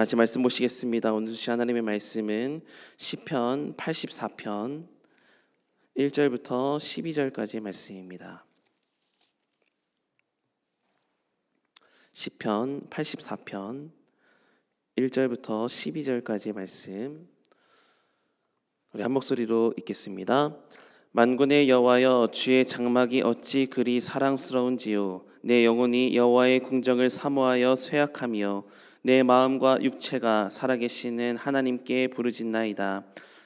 같이 말씀 보시겠습니다. 오늘 주신 하나님의 말씀은 시편 84편 1절부터 12절까지의 말씀입니다. 시편 84편 1절부터 12절까지의 말씀 우리 한 목소리로 읽겠습니다. 만군의 여호와여 주의 장막이 어찌 그리 사랑스러운지요 내 영혼이 여호와의 궁정을 사모하여 쇠약하며 내 마음과 육체가 살아계시는 하나님께 부르짖나이다.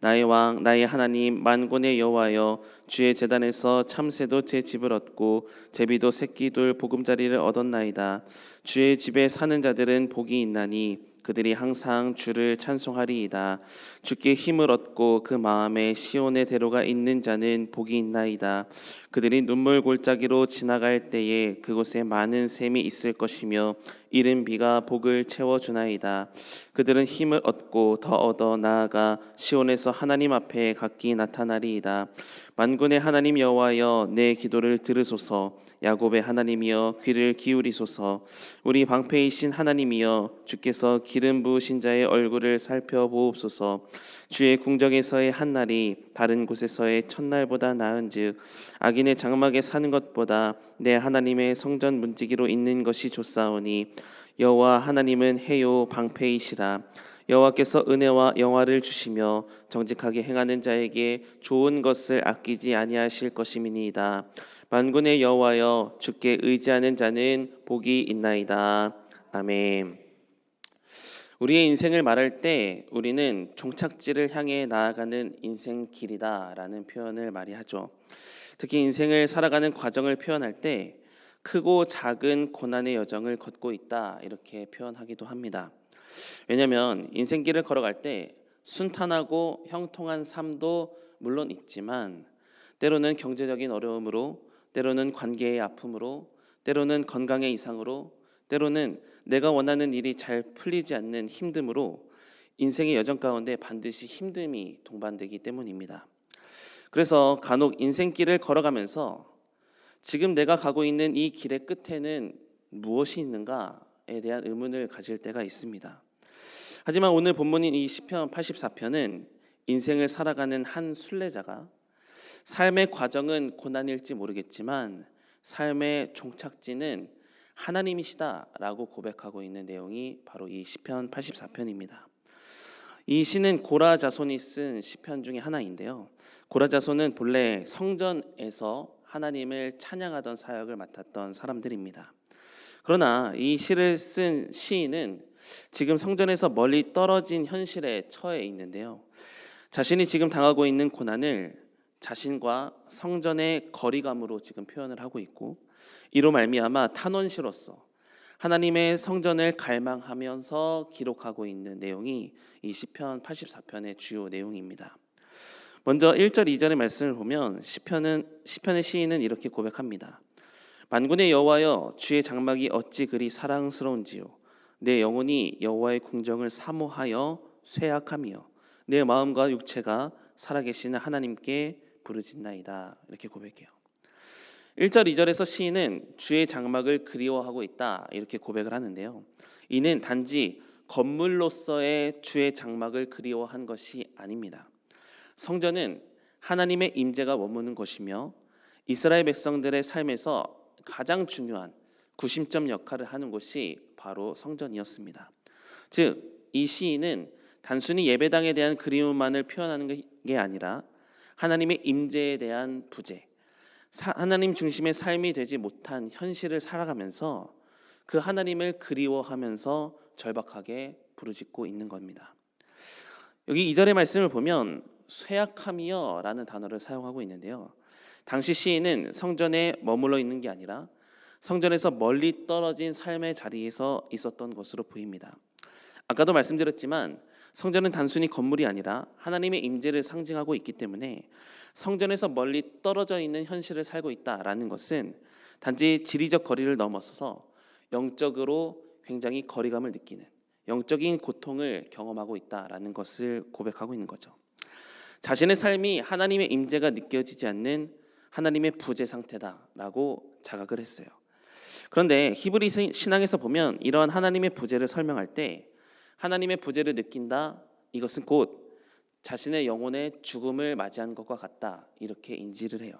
나의 왕 나의 하나님 만군의 여호와여 주의 제단에서 참새도 제 집을 얻고 제비도 새끼 둘 보금자리를 얻었나이다. 주의 집에 사는 자들은 복이 있나니 그들이 항상 주를 찬송하리이다. 주께 힘을 얻고 그 마음에 시온의 대로가 있는 자는 복이 있나이다. 그들이 눈물 골짜기로 지나갈 때에 그곳에 많은 샘이 있을 것이며 이른 비가 복을 채워 주나이다. 그들은 힘을 얻고 더 얻어 나아가 시온에서 하나님 앞에 각기 나타나리이다. 만군의 하나님 여호와여 내 기도를 들으소서. 야곱의 하나님이여 귀를 기울이소서 우리 방패이신 하나님이여 주께서 기름 부으신 자의 얼굴을 살펴보옵소서 주의 궁정에서의 한 날이 다른 곳에서의 첫날보다 나은즉 악인의 장막에 사는 것보다 내 하나님의 성전 문지기로 있는 것이 좋사오니 여호와 하나님은 해요 방패이시라 여호와께서 은혜와 영화를 주시며 정직하게 행하는 자에게 좋은 것을 아끼지 아니하실 것임이니이다. 만군의 여호와여 주께 의지하는 자는 복이 있나이다. 아멘. 우리의 인생을 말할 때 우리는 종착지를 향해 나아가는 인생 길이다라는 표현을 많이 하죠. 특히 인생을 살아가는 과정을 표현할 때 크고 작은 고난의 여정을 걷고 있다 이렇게 표현하기도 합니다. 왜냐하면 인생길을 걸어갈 때 순탄하고 형통한 삶도 물론 있지만 때로는 경제적인 어려움으로 때로는 관계의 아픔으로 때로는 건강의 이상으로 때로는 내가 원하는 일이 잘 풀리지 않는 힘듦으로 인생의 여정 가운데 반드시 힘듦이 동반되기 때문입니다. 그래서 간혹 인생길을 걸어가면서 지금 내가 가고 있는 이 길의 끝에는 무엇이 있는가에 대한 의문을 가질 때가 있습니다. 하지만 오늘 본문인 이 시편 84편은 인생을 살아가는 한 순례자가 삶의 과정은 고난일지 모르겠지만 삶의 종착지는 하나님이시다라고 고백하고 있는 내용이 바로 이 시편 84편입니다. 이 시는 고라 자손이 쓴 시편 중에 하나인데요. 고라 자손은 본래 성전에서 하나님을 찬양하던 사역을 맡았던 사람들입니다. 그러나 이 시를 쓴 시인은 지금 성전에서 멀리 떨어진 현실에 처해 있는데요. 자신이 지금 당하고 있는 고난을 자신과 성전의 거리감으로 지금 표현을 하고 있고 이로 말미암아 탄원시로서 하나님의 성전을 갈망하면서 기록하고 있는 내용이 이 시편 84편의 주요 내용입니다. 먼저 1절 2절의 말씀을 보면 시편은 시편의 시인은 이렇게 고백합니다. 만군의 여호와여 주의 장막이 어찌 그리 사랑스러운지요 내 영혼이 여호와의 궁정을 사모하여 쇠약하며 내 마음과 육체가 살아계시는 하나님께 부르짖나이다 이렇게 고백해요. 1절 2절에서 시인은 주의 장막을 그리워하고 있다 이렇게 고백을 하는데요. 이는 단지 건물로서의 주의 장막을 그리워한 것이 아닙니다. 성전은 하나님의 임재가 머무는 것이며 이스라엘 백성들의 삶에서 가장 중요한 구심점 역할을 하는 곳이 바로 성전이었습니다. 즉 이 시인은 단순히 예배당에 대한 그리움만을 표현하는 게 아니라 하나님의 임재에 대한 부재, 하나님 중심의 삶이 되지 못한 현실을 살아가면서 그 하나님을 그리워하면서 절박하게 부르짖고 있는 겁니다. 여기 이절의 말씀을 보면 쇠약함이여 라는 단어를 사용하고 있는데요. 당시 시인은 성전에 머물러 있는 게 아니라 성전에서 멀리 떨어진 삶의 자리에서 있었던 것으로 보입니다. 아까도 말씀드렸지만 성전은 단순히 건물이 아니라 하나님의 임재를 상징하고 있기 때문에 성전에서 멀리 떨어져 있는 현실을 살고 있다라는 것은 단지 지리적 거리를 넘어서서 영적으로 굉장히 거리감을 느끼는 영적인 고통을 경험하고 있다라는 것을 고백하고 있는 거죠. 자신의 삶이 하나님의 임재가 느껴지지 않는 하나님의 부재 상태다라고 자각을 했어요. 그런데 히브리 신앙에서 보면 이러한 하나님의 부재를 설명할 때 하나님의 부재를 느낀다. 이것은 곧 자신의 영혼의 죽음을 맞이한 것과 같다. 이렇게 인지를 해요.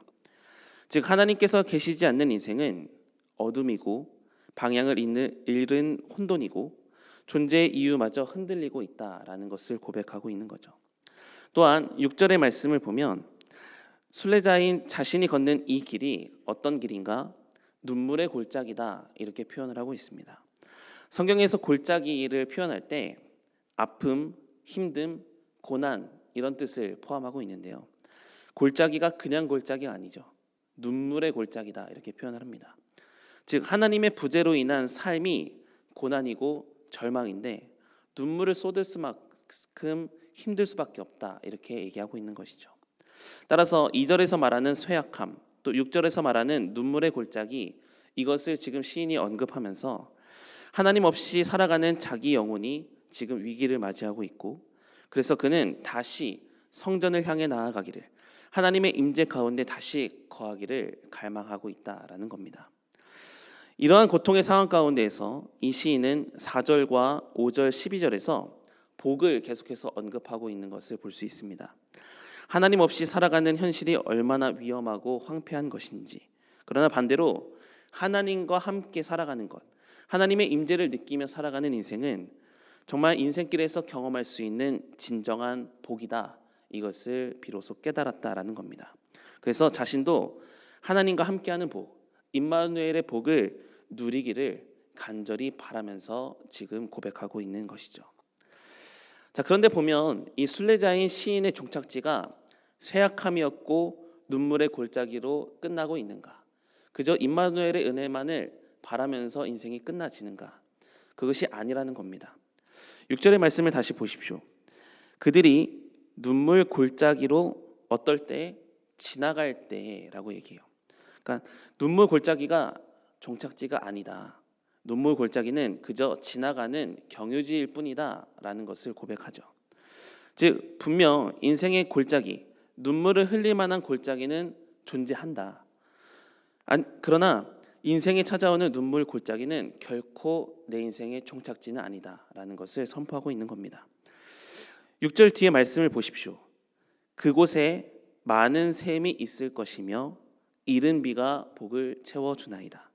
즉 하나님께서 계시지 않는 인생은 어둠이고 방향을 잃은 혼돈이고 존재의 이유마저 흔들리고 있다라는 것을 고백하고 있는 거죠. 또한 6절의 말씀을 보면 순례자인 자신이 걷는 이 길이 어떤 길인가? 눈물의 골짜기다 이렇게 표현을 하고 있습니다. 성경에서 골짜기를 표현할 때 아픔, 힘듦, 고난 이런 뜻을 포함하고 있는데요. 골짜기가 그냥 골짜기가 아니죠. 눈물의 골짜기다 이렇게 표현을 합니다. 즉 하나님의 부재로 인한 삶이 고난이고 절망인데 눈물을 쏟을 수만큼 힘들 수밖에 없다 이렇게 얘기하고 있는 것이죠. 따라서 2절에서 말하는 쇠약함 또 6절에서 말하는 눈물의 골짜기 이것을 지금 시인이 언급하면서 하나님 없이 살아가는 자기 영혼이 지금 위기를 맞이하고 있고 그래서 그는 다시 성전을 향해 나아가기를 하나님의 임재 가운데 다시 거하기를 갈망하고 있다라는 겁니다. 이러한 고통의 상황 가운데에서 이 시인은 4절과 5절, 12절에서 복을 계속해서 언급하고 있는 것을 볼 수 있습니다. 하나님 없이 살아가는 현실이 얼마나 위험하고 황폐한 것인지. 그러나 반대로 하나님과 함께 살아가는 것, 하나님의 임재를 느끼며 살아가는 인생은 정말 인생길에서 경험할 수 있는 진정한 복이다. 이것을 비로소 깨달았다라는 겁니다. 그래서 자신도 하나님과 함께하는 복, 임마누엘의 복을 누리기를 간절히 바라면서 지금 고백하고 있는 것이죠. 자, 그런데 보면 이 순례자인 시인의 종착지가 쇠약함이었고 눈물의 골짜기로 끝나고 있는가? 그저 임마누엘의 은혜만을 바라면서 인생이 끝나지는가? 그것이 아니라는 겁니다. 6절의 말씀을 다시 보십시오. 그들이 눈물 골짜기로 어떨 때 지나갈 때라고 얘기해요. 그러니까 눈물 골짜기가 종착지가 아니다. 눈물 골짜기는 그저 지나가는 경유지일 뿐이다라는 것을 고백하죠. 즉 분명 인생의 골짜기, 눈물을 흘릴 만한 골짜기는 존재한다. 그러나 인생에 찾아오는 눈물 골짜기는 결코 내 인생의 종착지는 아니다라는 것을 선포하고 있는 겁니다. 6절 뒤에 말씀을 보십시오. 그곳에 많은 샘이 있을 것이며 이른 비가 복을 채워 주나이다.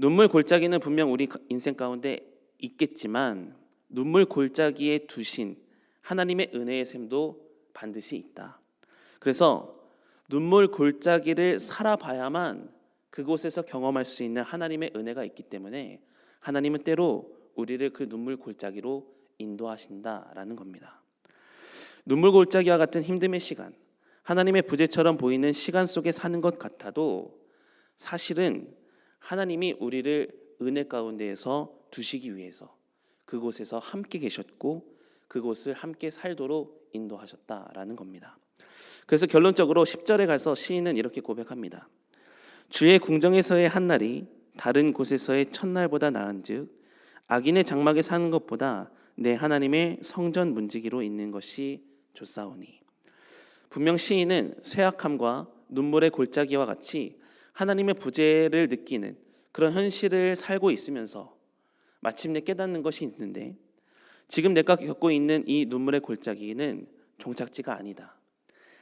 눈물 골짜기는 분명 우리 인생 가운데 있겠지만 눈물 골짜기에 두신 하나님의 은혜의 샘도 반드시 있다. 그래서 눈물 골짜기를 살아봐야만 그곳에서 경험할 수 있는 하나님의 은혜가 있기 때문에 하나님은 때로 우리를 그 눈물 골짜기로 인도하신다라는 겁니다. 눈물 골짜기와 같은 힘듦의 시간, 하나님의 부재처럼 보이는 시간 속에 사는 것 같아도 사실은 하나님이 우리를 은혜 가운데에서 두시기 위해서 그곳에서 함께 계셨고 그곳을 함께 살도록 인도하셨다라는 겁니다. 그래서 결론적으로 10절에 가서 시인은 이렇게 고백합니다. 주의 궁정에서의 한 날이 다른 곳에서의 첫날보다 나은즉 악인의 장막에 사는 것보다 내 하나님의 성전 문지기로 있는 것이 좋사오니 분명 시인은 쇠약함과 눈물의 골짜기와 같이 하나님의 부재를 느끼는 그런 현실을 살고 있으면서 마침내 깨닫는 것이 있는데 지금 내가 겪고 있는 이 눈물의 골짜기는 종착지가 아니다.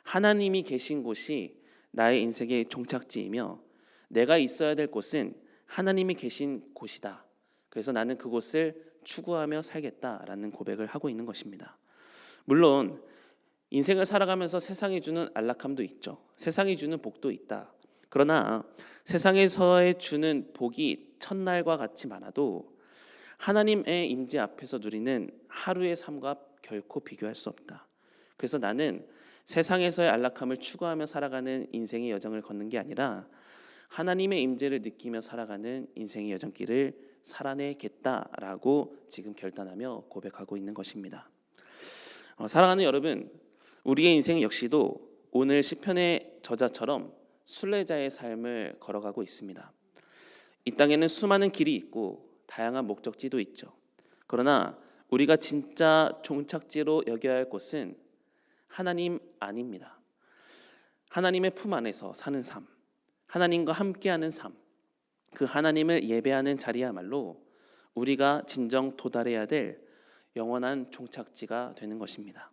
하나님이 계신 곳이 나의 인생의 종착지이며 내가 있어야 될 곳은 하나님이 계신 곳이다. 그래서 나는 그곳을 추구하며 살겠다라는 고백을 하고 있는 것입니다. 물론 인생을 살아가면서 세상이 주는 안락함도 있죠. 세상이 주는 복도 있다. 그러나 세상에서의 주는 복이 첫날과 같이 많아도 하나님의 임재 앞에서 누리는 하루의 삶과 결코 비교할 수 없다. 그래서 나는 세상에서의 안락함을 추구하며 살아가는 인생의 여정을 걷는 게 아니라 하나님의 임재를 느끼며 살아가는 인생의 여정길을 살아내겠다라고 지금 결단하며 고백하고 있는 것입니다. 어, 사랑하는 여러분, 우리의 인생 역시도 오늘 시편의 저자처럼 순례자의 삶을 걸어가고 있습니다. 이 땅에는 수많은 길이 있고 다양한 목적지도 있죠. 그러나 우리가 진짜 종착지로 여겨야 할 곳은 하나님 아닙니다. 하나님의 품 안에서 사는 삶, 하나님과 함께하는 삶, 그 하나님을 예배하는 자리야말로 우리가 진정 도달해야 될 영원한 종착지가 되는 것입니다.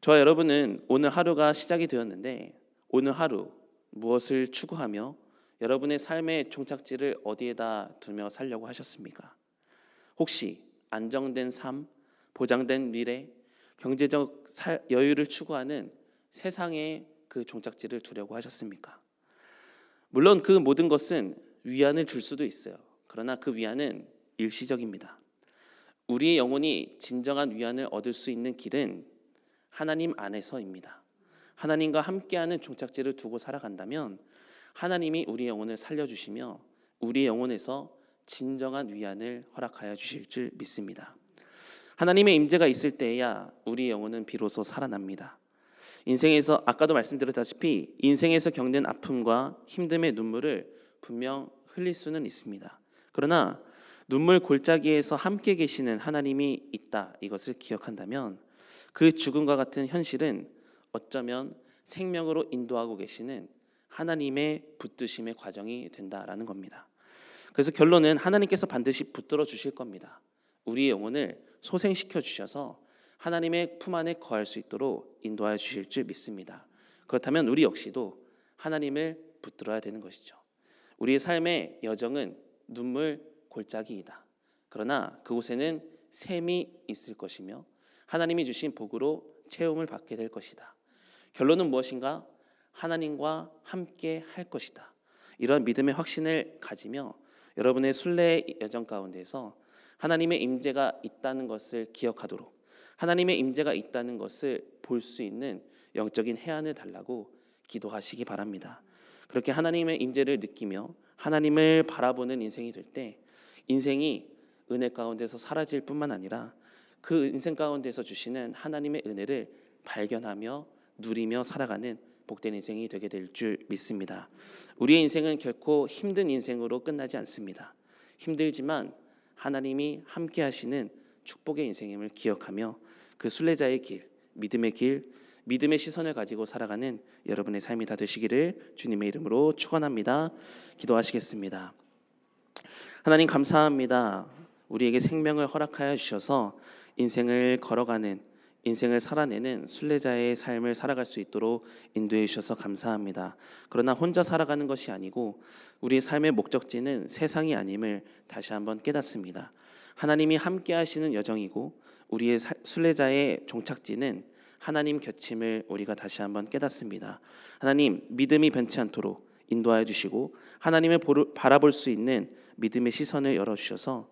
저와 여러분은 오늘 하루가 시작이 되었는데 오늘 하루 무엇을 추구하며 여러분의 삶의 종착지를 어디에다 두며 살려고 하셨습니까? 혹시 안정된 삶, 보장된 미래, 경제적 살- 여유를 추구하는 세상의 그 종착지를 두려고 하셨습니까? 물론 그 모든 것은 위안을 줄 수도 있어요. 그러나 그 위안은 일시적입니다. 우리의 영혼이 진정한 위안을 얻을 수 있는 길은 하나님 안에서입니다. 하나님과 함께하는 종착지를 두고 살아간다면 하나님이 우리 영혼을 살려주시며 우리 영혼에서 진정한 위안을 허락하여 주실 줄 믿습니다. 하나님의 임재가 있을 때야 우리 영혼은 비로소 살아납니다. 인생에서 아까도 말씀드렸다시피 인생에서 겪는 아픔과 힘듦의 눈물을 분명 흘릴 수는 있습니다. 그러나 눈물 골짜기에서 함께 계시는 하나님이 있다 이것을 기억한다면 그 죽음과 같은 현실은 어쩌면 생명으로 인도하고 계시는 하나님의 붙드심의 과정이 된다라는 겁니다. 그래서 결론은 하나님께서 반드시 붙들어 주실 겁니다. 우리의 영혼을 소생시켜 주셔서 하나님의 품 안에 거할 수 있도록 인도하여 주실 줄 믿습니다. 그렇다면 우리 역시도 하나님을 붙들어야 되는 것이죠. 우리의 삶의 여정은 눈물 골짜기이다. 그러나 그곳에는 샘이 있을 것이며 하나님이 주신 복으로 채움을 받게 될 것이다. 결론은 무엇인가? 하나님과 함께 할 것이다. 이런 믿음의 확신을 가지며 여러분의 순례의 여정 가운데서 하나님의 임재가 있다는 것을 기억하도록 하나님의 임재가 있다는 것을 볼 수 있는 영적인 해안을 달라고 기도하시기 바랍니다. 그렇게 하나님의 임재를 느끼며 하나님을 바라보는 인생이 될 때 인생이 은혜 가운데서 사라질 뿐만 아니라 그 인생 가운데서 주시는 하나님의 은혜를 발견하며 누리며 살아가는 복된 인생이 되게 될 줄 믿습니다. 우리의 인생은 결코 힘든 인생으로 끝나지 않습니다. 힘들지만 하나님이 함께 하시는 축복의 인생임을 기억하며 그 순례자의 길, 믿음의 길, 믿음의 시선을 가지고 살아가는 여러분의 삶이 다 되시기를 주님의 이름으로 축원합니다. 기도하시겠습니다. 하나님 감사합니다. 우리에게 생명을 허락하여 주셔서 인생을 걸어가는 인생을 살아내는 순례자의 삶을 살아갈 수 있도록 인도해 주셔서 감사합니다. 그러나 혼자 살아가는 것이 아니고 우리의 삶의 목적지는 세상이 아님을 다시 한번 깨닫습니다. 하나님이 함께 하시는 여정이고 우리의 사- 순례자의 종착지는 하나님 곁임을 우리가 다시 한번 깨닫습니다. 하나님 믿음이 변치 않도록 인도하여 주시고 하나님을 바라볼 수 있는 믿음의 시선을 열어 주셔서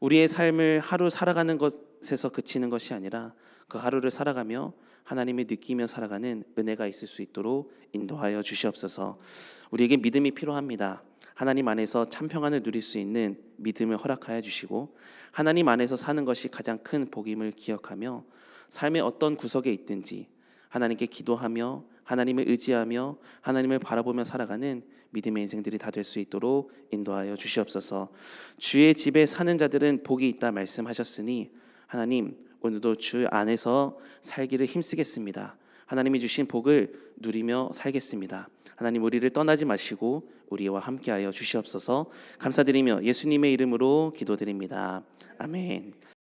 우리의 삶을 하루 살아가는 것에서 그치는 것이 아니라 그 하루를 살아가며 하나님을 느끼며 살아가는 은혜가 있을 수 있도록 인도하여 주시옵소서. 우리에게 믿음이 필요합니다. 하나님 안에서 참 평안을 누릴 수 있는 믿음을 허락하여 주시고 하나님 안에서 사는 것이 가장 큰 복임을 기억하며 삶의 어떤 구석에 있든지 하나님께 기도하며 하나님을 의지하며 하나님을 바라보며 살아가는 믿음의 인생들이 다 될 수 있도록 인도하여 주시옵소서. 주의 집에 사는 자들은 복이 있다 말씀하셨으니 하나님 오늘도 주 안에서 살기를 힘쓰겠습니다. 하나님이 주신 복을 누리며 살겠습니다. 하나님 우리를 떠나지 마시고 우리와 함께하여 주시옵소서. 감사드리며 예수님의 이름으로 기도드립니다. 아멘.